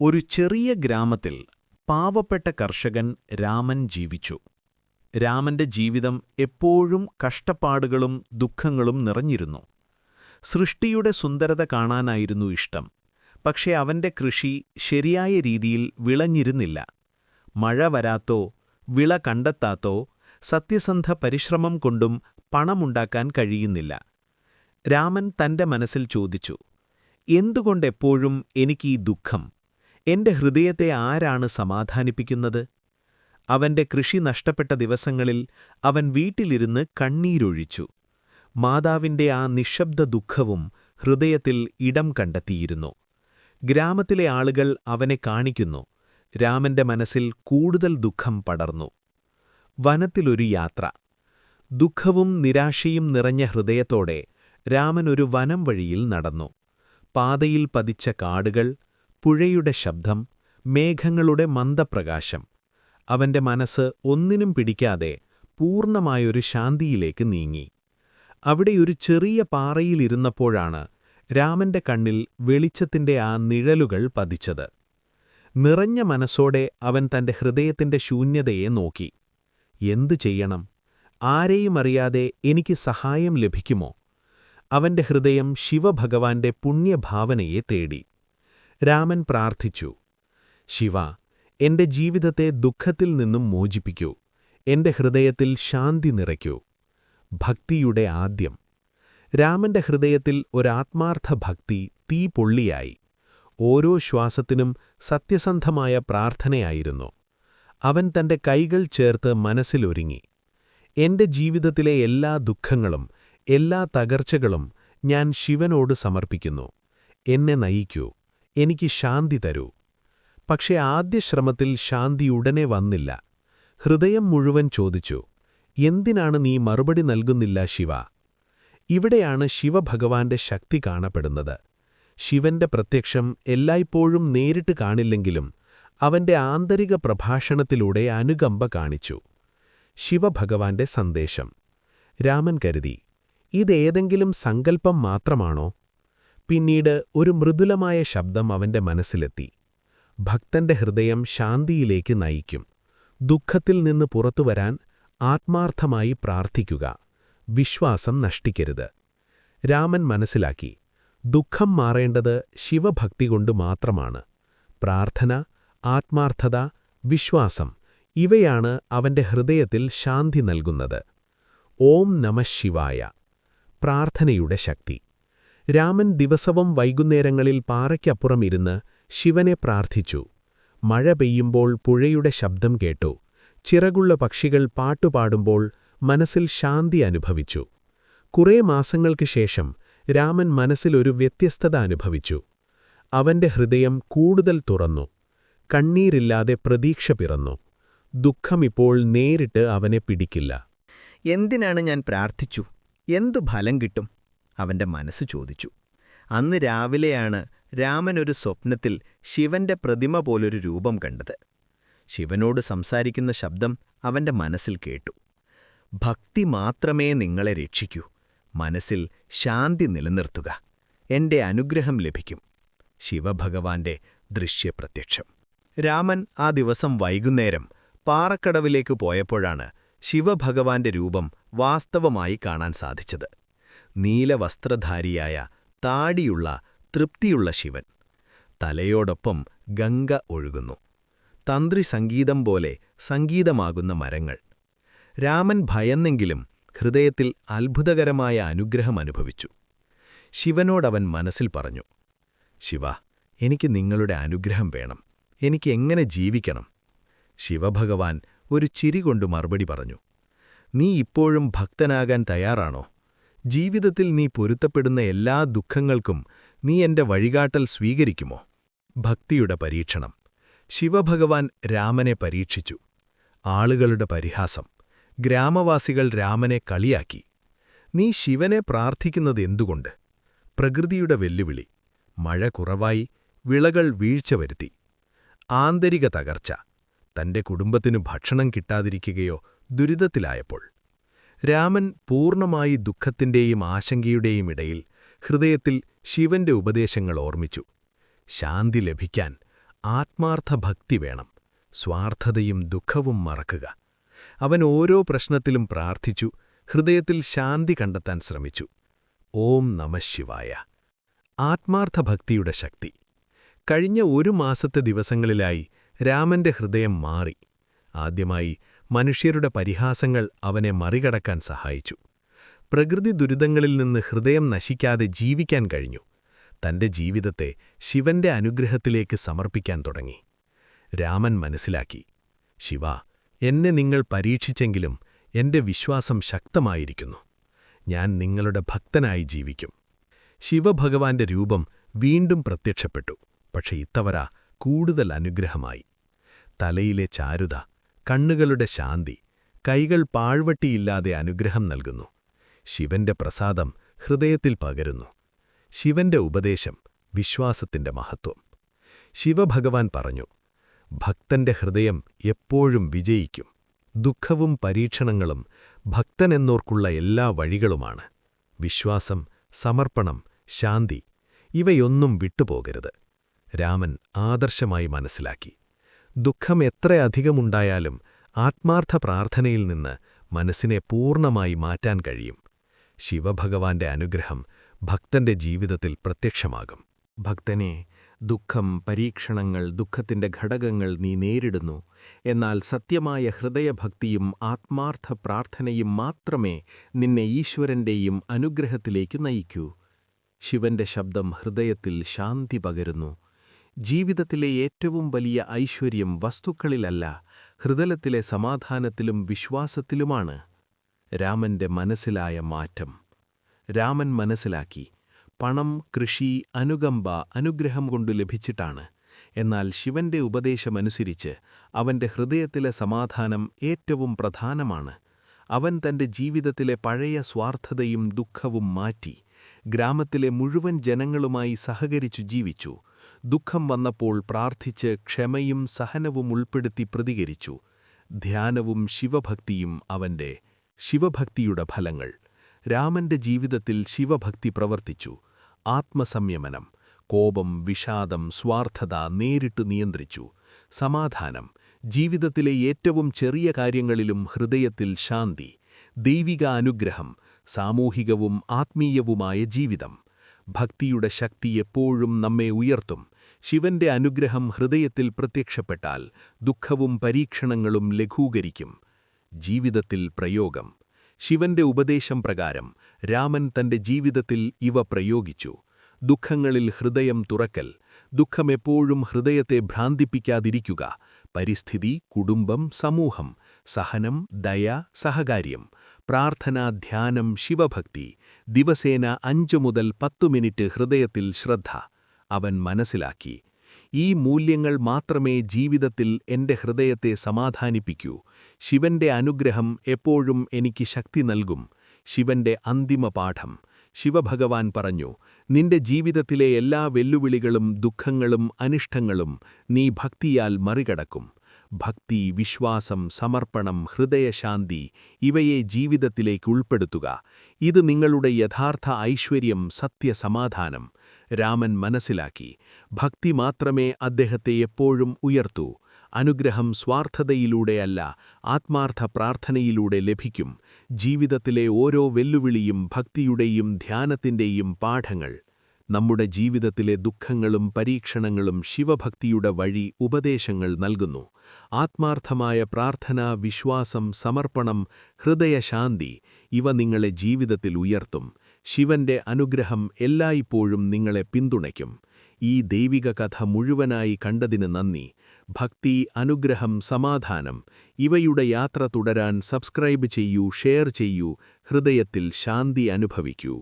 ഒരു ചെറിയ ഗ്രാമത്തിൽ പാവപ്പെട്ട കർഷകൻ രാമൻ ജീവിച്ചു. രാമന്റെ ജീവിതം എപ്പോഴും കഷ്ടപ്പാടുകളും ദുഃഖങ്ങളും നിറഞ്ഞിരുന്നു. സൃഷ്ടിയുടെ സുന്ദരത കാണാനായിരുന്നു ഇഷ്ടം. പക്ഷേ അവന്റെ കൃഷി ശരിയായ രീതിയിൽ വിളഞ്ഞിരുന്നില്ല. മഴ വരാത്തോ വിള കണ്ടെത്താത്തോ സത്യസന്ധ പരിശ്രമം കൊണ്ടും പണമുണ്ടാക്കാൻ കഴിയുന്നില്ല. രാമൻ തന്റെ മനസ്സിൽ ചോദിച്ചു എന്തുകൊണ്ടെപ്പോഴും എനിക്കീ ദുഃഖം? എന്റെ ഹൃദയത്തെ ആരാണ് സമാധാനിപ്പിക്കുന്നത്? അവന്റെ കൃഷി നഷ്ടപ്പെട്ട ദിവസങ്ങളിൽ അവൻ വീട്ടിലിരുന്ന് കണ്ണീരൊഴിച്ചു. മാതാവിന്റെ ആ നിശബ്ദ ദുഃഖവും ഹൃദയത്തിൽ ഇടം കണ്ടെത്തിയിരുന്നു. ഗ്രാമത്തിലെ ആളുകൾ അവനെ കാണിക്കുന്നു. രാമന്റെ മനസ്സിൽ കൂടുതൽ ദുഃഖം പടർന്നു. വനത്തിലൊരു യാത്ര. ദുഃഖവും നിരാശയും നിറഞ്ഞ ഹൃദയത്തോടെ രാമൻ ഒരു വനം വഴിയിൽ നടന്നു. പാതയിൽ പതിച്ച കാടുകൾ പുഴയുടെ ശബ്ദം മേഘങ്ങളുടെ മന്ദപ്രകാശം അവന്റെ മനസ്സ് ഒന്നിനും പിടിക്കാതെ പൂർണമായൊരു ശാന്തിയിലേക്ക് നീങ്ങി. അവിടെ ഒരു ചെറിയ പാറയിലിരുന്നപ്പോഴാണ് രാമന്റെ കണ്ണിൽ വെളിച്ചത്തിന്റെ ആ നിഴലുകൾ പതിച്ചത്. നിറഞ്ഞ മനസ്സോടെ അവൻ തന്റെ ഹൃദയത്തിന്റെ ശൂന്യതയെ നോക്കി. എന്തു ചെയ്യണം? ആരെയും അറിയാതെ എനിക്ക് സഹായം ലഭിക്കുമോ? അവന്റെ ഹൃദയം ശിവഭഗവാന്റെ പുണ്യഭാവനയെ തേടി. രാമൻ പ്രാർത്ഥിച്ചു ശിവ എന്റെ ജീവിതത്തെ ദുഃഖത്തിൽ നിന്നും മോചിപ്പിക്കൂ എന്റെ ഹൃദയത്തിൽ ശാന്തി നിറയ്ക്കൂ. ഭക്തിയുടെ ആദ്യം. രാമന്റെ ഹൃദയത്തിൽ ഒരാത്മാർത്ഥ ഭക്തി തീ പൊള്ളിയായി. ഓരോ ശ്വാസത്തിനും സത്യസന്ധമായ പ്രാർത്ഥനയായിരുന്നു. അവൻ തന്റെ കൈകൾ ചേർത്ത് മനസ്സിലൊരുങ്ങി. എന്റെ ജീവിതത്തിലെ എല്ലാ ദുഃഖങ്ങളും എല്ലാ തകർച്ചകളും ഞാൻ ശിവനോട് സമർപ്പിക്കുന്നു. എന്നെ നയിക്കൂ. എനിക്ക് ശാന്തി തരൂ. പക്ഷെ ആദ്യ ശ്രമത്തിൽ ശാന്തി ഉടനെ വന്നില്ല. ഹൃദയം മുഴുവൻ ചോദിച്ചു എന്തിനാണ് നീ മറുപടി നൽകുന്നില്ല ശിവ? ഇവിടെയാണ് ശിവഭഗവാന്റെ ശക്തി കാണപ്പെടുന്നത്. ശിവന്റെ പ്രത്യക്ഷം എല്ലായ്പ്പോഴും നേരിട്ട് കാണില്ലെങ്കിലും അവന്റെ ആന്തരിക പ്രഭാഷണത്തിലൂടെ അനുകമ്പ കാണിച്ചു. ശിവഭഗവാന്റെ സന്ദേശം. രാമൻ കരുതി ഇതേതെങ്കിലും സങ്കല്പം മാത്രമാണോ? പിന്നീട് ഒരു മൃദുലമായ ശബ്ദം അവന്റെ മനസ്സിലെത്തി. ഭക്തന്റെ ഹൃദയം ശാന്തിയിലേക്ക് നയിക്കും. ദുഃഖത്തിൽ നിന്ന് പുറത്തുവരാൻ ആത്മാർത്ഥമായി പ്രാർത്ഥിക്കുക. വിശ്വാസം നഷ്ടിക്കരുത്. രാമൻ മനസ്സിലാക്കി ദുഃഖം മാറേണ്ടത് ശിവഭക്തി കൊണ്ട് മാത്രമാണ്. പ്രാർത്ഥന ആത്മാർത്ഥത വിശ്വാസം ഇവയാണ് അവന്റെ ഹൃദയത്തിൽ ശാന്തി നൽകുന്നത്. ഓം നമ ശിവായ. പ്രാർത്ഥനയുടെ ശക്തി. രാമൻ ദിവസവും വൈകുന്നേരങ്ങളിൽ പാറയ്ക്കപ്പുറം ഇരുന്ന് ശിവനെ പ്രാർത്ഥിച്ചു. മഴ പെയ്യുമ്പോൾ പുഴയുടെ ശബ്ദം കേട്ടു. ചിറകുള്ള പക്ഷികൾ പാട്ടുപാടുമ്പോൾ മനസ്സിൽ ശാന്തി അനുഭവിച്ചു. കുറേ മാസങ്ങൾക്ക് ശേഷം രാമൻ മനസ്സിലൊരു വ്യത്യസ്തത അനുഭവിച്ചു. അവന്റെ ഹൃദയം കൂടുതൽ തുറന്നു. കണ്ണീരില്ലാതെ പ്രതീക്ഷ പിറന്നു. ദുഃഖമിപ്പോൾ നേരിട്ട് അവനെ പിടിക്കില്ല. എന്തിനാണ് ഞാൻ പ്രാർത്ഥിച്ചു? എന്തു ഫലം കിട്ടും? അവന്റെ മനസ്സ് ചോദിച്ചു. അന്ന് രാവിലെയാണ് രാമൻ ഒരു സ്വപ്നത്തിൽ ശിവന്റെ പ്രതിമ പോലൊരു രൂപം കണ്ടത്. ശിവനോട് സംസാരിക്കുന്ന ശബ്ദം അവന്റെ മനസ്സിൽ കേട്ടു. ഭക്തി മാത്രമേ നിങ്ങളെ രക്ഷിക്കൂ. മനസ്സിൽ ശാന്തി നിലനിർത്തുക. എന്റെ അനുഗ്രഹം ലഭിക്കും. ശിവഭഗവാന്റെ ദൃശ്യപ്രത്യക്ഷം. രാമൻ ആ ദിവസം വൈകുന്നേരം പാറക്കടവിലേക്ക് പോയപ്പോഴാണ് ശിവഭഗവാന്റെ രൂപം വാസ്തവമായി കാണാൻ സാധിച്ചത്. നീലവസ്ത്രധാരിയായ താടിയുള്ള തൃപ്തിയുള്ള ശിവൻ. തലയോടൊപ്പം ഗംഗ ഒഴുകുന്നു. തന്ത്രി സംഗീതം പോലെ സംഗീതമാകുന്ന മരങ്ങൾ. രാമൻ ഭയന്നെങ്കിലും ഹൃദയത്തിൽ അത്ഭുതകരമായ അനുഗ്രഹം അനുഭവിച്ചു. ശിവനോടവൻ മനസ്സിൽ പറഞ്ഞു ശിവ എനിക്ക് നിങ്ങളുടെ അനുഗ്രഹം വേണം. എനിക്ക് എങ്ങനെ ജീവിക്കണം? ശിവഭഗവാൻ ഒരു ചിരി കൊണ്ട് മറുപടി പറഞ്ഞു നീ ഇപ്പോഴും ഭക്തനാകാൻ തയ്യാറാണോ? ജീവിതത്തിൽ നീ പൊരുത്തപ്പെടുന്ന എല്ലാ ദുഃഖങ്ങൾക്കും നീ എന്റെ വഴികാട്ടൽ സ്വീകരിക്കുമോ? ഭക്തിയുടെ പരീക്ഷണം. ശിവഭഗവാൻ രാമനെ പരീക്ഷിച്ചു. ആളുകളുടെ പരിഹാസം. ഗ്രാമവാസികൾ രാമനെ കളിയാക്കി. നീ ശിവനെ പ്രാർത്ഥിക്കുന്നതെന്തുകൊണ്ട് പ്രകൃതിയുടെ വെല്ലുവിളി. മഴ കുറവായി വിളകൾ വീഴ്ച വരുത്തി. ആന്തരിക തകർച്ച. തന്റെ കുടുംബത്തിനു ഭക്ഷണം കിട്ടാതിരിക്കുകയോ ദുരിതത്തിലായപ്പോൾ. രാമൻ പൂർണമായി ദുഃഖത്തിന്റെയും ആശങ്കയുടെയും ഇടയിൽ ഹൃദയത്തിൽ ശിവന്റെ ഉപദേശങ്ങൾ ഓർമ്മിച്ചു. ശാന്തി ലഭിക്കാൻ ആത്മാർത്ഥ ഭക്തി വേണം സ്വാർത്ഥതയും ദുഃഖവും മറക്കുക. അവൻ ഓരോ പ്രശ്നത്തിലും പ്രാർത്ഥിച്ചു ഹൃദയത്തിൽ ശാന്തി കണ്ടെത്താൻ ശ്രമിച്ചു. ഓം നമശിവായ ആത്മാർത്ഥ ഭക്തിയുടെ ശക്തി. കഴിഞ്ഞ ഒരു മാസത്തെ ദിവസങ്ങളിലായി രാമന്റെ ഹൃദയം മാറി. ആദ്യമായി മനുഷ്യരുടെ പരിഹാസങ്ങൾ അവനെ മറികടക്കാൻ സഹായിച്ചു. പ്രകൃതി ദുരിതങ്ങളിൽ നിന്ന് ഹൃദയം നശിക്കാതെ ജീവിക്കാൻ കഴിഞ്ഞു. തന്റെ ജീവിതത്തെ ശിവന്റെ അനുഗ്രഹത്തിലേക്ക് സമർപ്പിക്കാൻ തുടങ്ങി. രാമൻ മനസ്സിലാക്കി ശിവ എന്നെ നിങ്ങൾ പരീക്ഷിച്ചെങ്കിലും എന്റെ വിശ്വാസം ശക്തമായിരിക്കുന്നു. ഞാൻ നിങ്ങളുടെ ഭക്തനായി ജീവിക്കും. ശിവഭഗവാന്റെ രൂപം വീണ്ടും പ്രത്യക്ഷപ്പെട്ടു പക്ഷെ ഇത്തവര കൂടുതൽ അനുഗ്രഹമായി. തലയിലെ ചാരുത കണ്ണുകളുടെ ശാന്തി കൈകൾ പാഴ്വട്ടിയില്ലാതെ അനുഗ്രഹം നൽകുന്നു. ശിവന്റെ പ്രസാദം ഹൃദയത്തിൽ പകരുന്നു. ശിവന്റെ ഉപദേശം വിശ്വാസത്തിന്റെ മഹത്വം. ശിവഭഗവാൻ പറഞ്ഞു ഭക്തന്റെ ഹൃദയം എപ്പോഴും വിജയിക്കും. ദുഃഖവും പരീക്ഷണങ്ങളും ഭക്തനെന്നോർക്കുള്ള എല്ലാ വഴികളുമാണ്. വിശ്വാസം സമർപ്പണം ശാന്തി ഇവയൊന്നും വിട്ടുപോകരുത്. രാമൻ ആദർശമായി മനസ്സിലാക്കി. ദുഃഖം എത്രയധികമുണ്ടായാലും ആത്മാർത്ഥ പ്രാർത്ഥനയിൽ നിന്ന് മനസ്സിനെ പൂർണമായി മാറ്റാൻ കഴിയും. ശിവഭഗവാന്റെ അനുഗ്രഹം ഭക്തന്റെ ജീവിതത്തിൽ പ്രത്യക്ഷമാകും. ഭക്തനെ ദുഃഖം പരീക്ഷണങ്ങൾ ദുഃഖത്തിന്റെ ഘടകങ്ങൾ നീ നേരിടുന്നു. എന്നാൽ സത്യമായ ഹൃദയഭക്തിയും ആത്മാർത്ഥ പ്രാർത്ഥനയും മാത്രമേ നിന്നെ ഈശ്വരന്റെയും അനുഗ്രഹത്തിലേക്ക് നയിക്കൂ. ശിവന്റെ ശബ്ദം ഹൃദയത്തിൽ ശാന്തി പകരുന്നു. ജീവിതത്തിലെ ഏറ്റവും വലിയ ഐശ്വര്യം വസ്തുക്കളിലല്ല ഹൃദയത്തിലെ സമാധാനത്തിലും വിശ്വാസത്തിലുമാണ് രാമന്റെ മനസ്സിലായ മാറ്റം. രാമൻ മനസ്സിലാക്കി പണം കൃഷി അനുകമ്പ അനുഗ്രഹം കൊണ്ടു ലഭിച്ചിട്ടാണ്. എന്നാൽ ശിവന്റെ ഉപദേശമനുസരിച്ച് അവന്റെ ഹൃദയത്തിലെ സമാധാനം ഏറ്റവും പ്രധാനമാണ്. അവൻ തന്റെ ജീവിതത്തിലെ പഴയ സ്വാർത്ഥതയും ദുഃഖവും മാറ്റി ഗ്രാമത്തിലെ മുഴുവൻ ജനങ്ങളുമായി സഹകരിച്ചു ജീവിച്ചു. ദുഃഖം വന്നപ്പോൾ പ്രാർത്ഥിച്ച് ക്ഷമയും സഹനവും ഉൾപ്പെടുത്തി പ്രതികരിച്ചു. ധ്യാനവും ശിവഭക്തിയും അവന്റെ ശിവഭക്തിയുടെ ഫലങ്ങൾ. രാമന്റെ ജീവിതത്തിൽ ശിവഭക്തി പ്രവർത്തിച്ചു. ആത്മസംയമനം കോപം വിഷാദം സ്വാർത്ഥത നേരിട്ട് നിയന്ത്രിച്ചു. സമാധാനം ജീവിതത്തിലെ ഏറ്റവും ചെറിയ കാര്യങ്ങളിലും ഹൃദയത്തിൽ ശാന്തി ദൈവിക അനുഗ്രഹം സാമൂഹികവും ആത്മീയവുമായ ജീവിതം. ഭക്തിയുടെ ശക്തി എപ്പോഴും നമ്മെ ഉയർത്തും. ശിവന്റെ അനുഗ്രഹം ഹൃദയത്തിൽ പ്രത്യക്ഷപ്പെട്ടാൽ ദുഃഖവും പരീക്ഷണങ്ങളും ലഘൂകരിക്കും. ജീവിതത്തിൽ പ്രയോഗം. ശിവന്റെ ഉപദേശം പ്രകാരം രാമൻ തന്റെ ജീവിതത്തിൽ ഇവ പ്രയോഗിച്ചു. ദുഃഖങ്ങളിൽ ഹൃദയം തുറക്കൽ. ദുഃഖമെപ്പോഴും ഹൃദയത്തെ ഭ്രാന്തിപ്പിക്കാതിരിക്കുക. പരിസ്ഥിതി കുടുംബം സമൂഹം സഹനം ദയ സഹകാര്യം. പ്രാർത്ഥന ധ്യാനം ശിവഭക്തി ദിവസേന അഞ്ചു മുതൽ പത്തു മിനിറ്റ് ഹൃദയത്തിൽ ശ്രദ്ധ അവൻ മനസ്സിലാക്കി. ഈ മൂല്യങ്ങൾ മാത്രമേ ജീവിതത്തിൽ എന്റെ ഹൃദയത്തെ സമാധാനിപ്പിക്കൂ. ശിവന്റെ അനുഗ്രഹം എപ്പോഴും എനിക്ക് ശക്തി നൽകും. ശിവന്റെ അന്തിമ പാഠം. ശിവഭഗവാൻ പറഞ്ഞു നിന്റെ ജീവിതത്തിലെ എല്ലാ വെല്ലുവിളികളും ദുഃഖങ്ങളും അനിഷ്ടങ്ങളും നീ ഭക്തിയാൽ മറികടക്കും. ഭക്തി വിശ്വാസം സമർപ്പണം ഹൃദയശാന്തി ഇവയെ ജീവിതത്തിലേക്ക് ഉൾപ്പെടുത്തുക. ഇത് നിങ്ങളുടെ യഥാർത്ഥ ഐശ്വര്യം സത്യസമാധാനം രാമൻ മനസ്സിലാക്കി. ഭക്തി മാത്രമേ അദ്ദേഹത്തെ എപ്പോഴും ഉയർത്തൂ. അനുഗ്രഹം സ്വാർത്ഥതയിലൂടെയല്ല ആത്മാർത്ഥ പ്രാർത്ഥനയിലൂടെ ലഭിക്കും. ജീവിതത്തിലെ ഓരോ വെല്ലുവിളിയും ഭക്തിയുടെയും ധ്യാനത്തിന്റെയും പാഠങ്ങൾ. നമ്മുടെ ജീവിതത്തിലെ ദുഃഖങ്ങളും പരീക്ഷണങ്ങളും ശിവഭക്തിയുടെ വഴി ഉപദേശങ്ങൾ നൽകുന്നു. ആത്മാർത്ഥമായ പ്രാർത്ഥന വിശ്വാസം സമർപ്പണം ഹൃദയശാന്തി ഇവ നിങ്ങളെ ജീവിതത്തിൽ ഉയർത്തും. ശിവന്റെ അനുഗ്രഹം എല്ലായ്പ്പോഴും നിങ്ങളെ പിന്തുണയ്ക്കും. ഈ ദൈവിക കഥ മുഴുവനായി കണ്ടതിന് നന്ദി. ഭക്തി അനുഗ്രഹം സമാധാനം ഇവയുടെ യാത്ര തുടരാൻ സബ്സ്ക്രൈബ് ചെയ്യൂ ഷെയർ ചെയ്യൂ ഹൃദയത്തിൽ ശാന്തി അനുഭവിക്കൂ.